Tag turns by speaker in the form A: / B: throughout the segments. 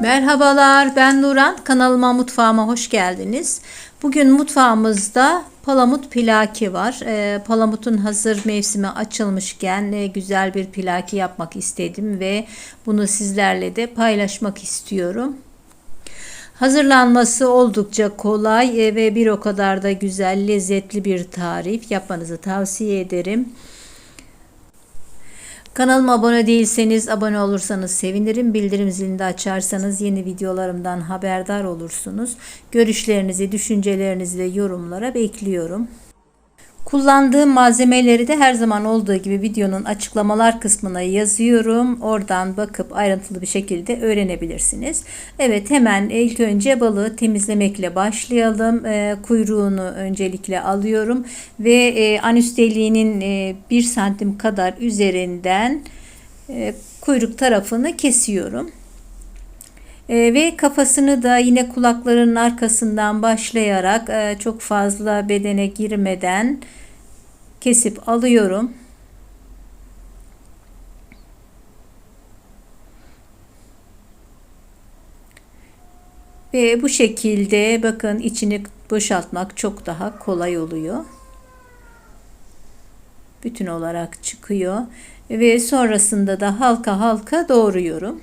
A: Merhabalar ben Nuran kanalıma mutfağıma hoş geldiniz. Bugün mutfağımızda palamut pilaki var. Ee, palamutun hazır mevsimi açılmışken e, güzel bir pilaki yapmak istedim ve bunu sizlerle de paylaşmak istiyorum. Hazırlanması oldukça kolay e, ve bir o kadar da güzel lezzetli bir tarif yapmanızı tavsiye ederim. Kanalıma abone değilseniz abone olursanız sevinirim. Bildirim zilini de açarsanız yeni videolarımdan haberdar olursunuz. Görüşlerinizi, düşüncelerinizi de yorumlara bekliyorum. Kullandığım malzemeleri de her zaman olduğu gibi videonun açıklamalar kısmına yazıyorum. Oradan bakıp ayrıntılı bir şekilde öğrenebilirsiniz. Evet hemen ilk önce balığı temizlemekle başlayalım. E, kuyruğunu öncelikle alıyorum ve e, anüs deliğinin e, 1 santim kadar üzerinden e, kuyruk tarafını kesiyorum. E, ve kafasını da yine kulaklarının arkasından başlayarak e, çok fazla bedene girmeden kesip alıyorum. Ve bu şekilde bakın içini boşaltmak çok daha kolay oluyor. Bütün olarak çıkıyor ve sonrasında da halka halka doğruyorum.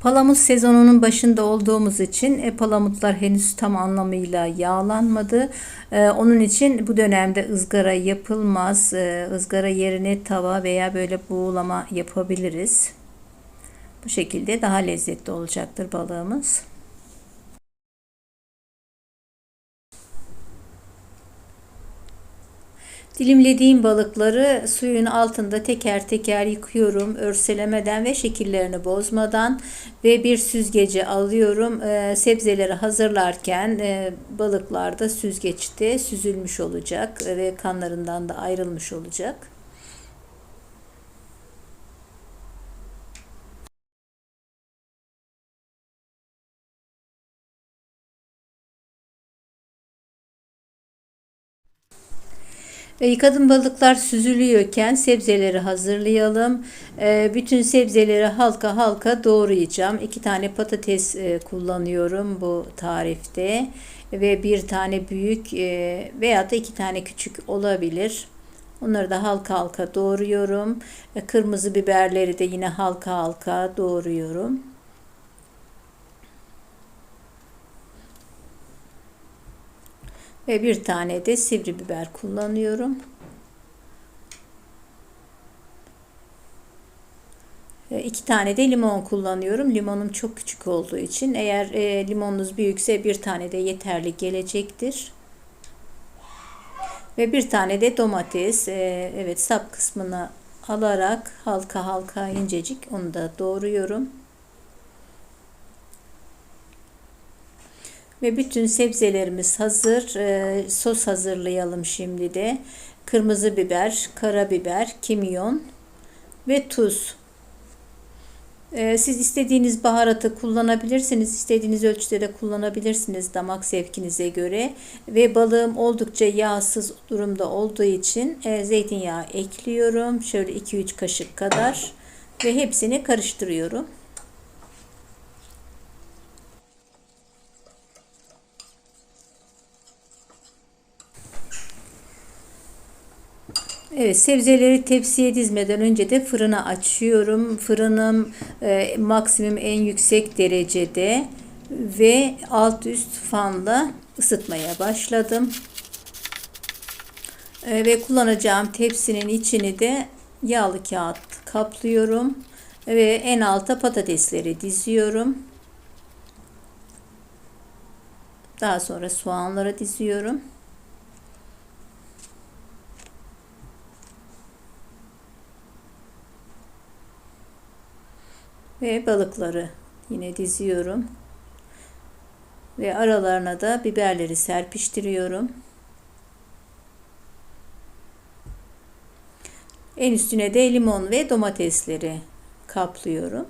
A: Palamut sezonunun başında olduğumuz için e, palamutlar henüz tam anlamıyla yağlanmadı. E, onun için bu dönemde ızgara yapılmaz. E, ızgara yerine tava veya böyle buğulama yapabiliriz. Bu şekilde daha lezzetli olacaktır balığımız. Dilimlediğim balıkları suyun altında teker teker yıkıyorum örselemeden ve şekillerini bozmadan ve bir süzgeci alıyorum. E, sebzeleri hazırlarken e, balıklar da süzgeçte süzülmüş olacak ve kanlarından da ayrılmış olacak. Yıkadığım balıklar süzülüyorken sebzeleri hazırlayalım. E, bütün sebzeleri halka halka doğrayacağım. İki tane patates e, kullanıyorum bu tarifte. Ve bir tane büyük e, veya da iki tane küçük olabilir. Onları da halka halka doğruyorum. E, kırmızı biberleri de yine halka halka doğruyorum. Ve bir tane de sivri biber kullanıyorum. İki tane de limon kullanıyorum. Limonum çok küçük olduğu için eğer e, limonunuz büyükse bir tane de yeterli gelecektir. Ve bir tane de domates. E, evet sap kısmını alarak halka halka incecik onu da doğruyorum. Ve bütün sebzelerimiz hazır. E, sos hazırlayalım şimdi de. Kırmızı biber, karabiber, kimyon ve tuz. E, siz istediğiniz baharatı kullanabilirsiniz. istediğiniz ölçüde de kullanabilirsiniz damak zevkinize göre. Ve balığım oldukça yağsız durumda olduğu için e, zeytinyağı ekliyorum. Şöyle 2-3 kaşık kadar. Ve hepsini karıştırıyorum. Evet sebzeleri tepsiye dizmeden önce de fırına açıyorum. Fırınım e, maksimum en yüksek derecede ve alt üst fanla ısıtmaya başladım. E, ve kullanacağım tepsinin içini de yağlı kağıt kaplıyorum ve en alta patatesleri diziyorum. Daha sonra soğanları diziyorum. Ve balıkları yine diziyorum. Ve aralarına da biberleri serpiştiriyorum. En üstüne de limon ve domatesleri kaplıyorum.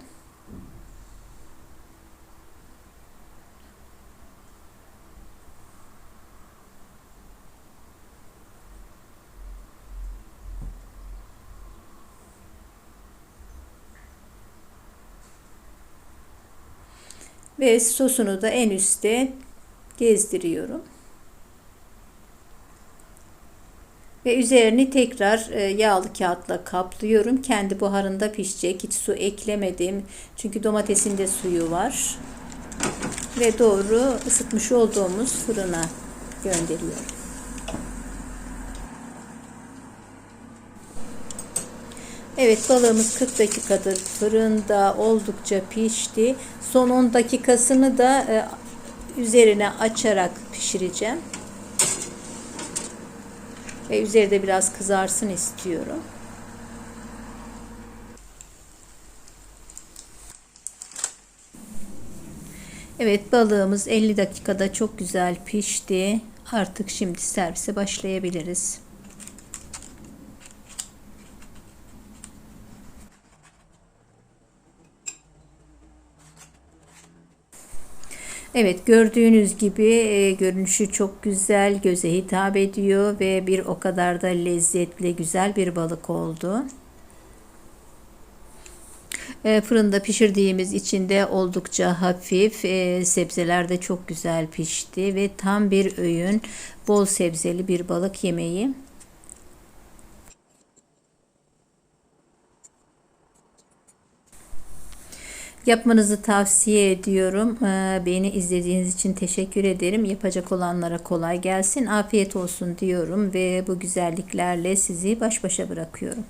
A: Ve sosunu da en üstte gezdiriyorum. Ve üzerini tekrar e, yağlı kağıtla kaplıyorum. Kendi buharında pişecek. Hiç su eklemedim. Çünkü domatesin de suyu var. Ve doğru ısıtmış olduğumuz fırına gönderiyorum. Evet balığımız 40 dakikadır fırında oldukça pişti. Son 10 dakikasını da e, üzerine açarak pişireceğim. Ve üzeri de biraz kızarsın istiyorum. Evet balığımız 50 dakikada çok güzel pişti. Artık şimdi servise başlayabiliriz. Evet gördüğünüz gibi e, görünüşü çok güzel, göze hitap ediyor ve bir o kadar da lezzetli, güzel bir balık oldu. E, fırında pişirdiğimiz için de oldukça hafif, e, sebzeler de çok güzel pişti ve tam bir öğün bol sebzeli bir balık yemeği. Yapmanızı tavsiye ediyorum. Ee, beni izlediğiniz için teşekkür ederim. Yapacak olanlara kolay gelsin. Afiyet olsun diyorum ve bu güzelliklerle sizi baş başa bırakıyorum.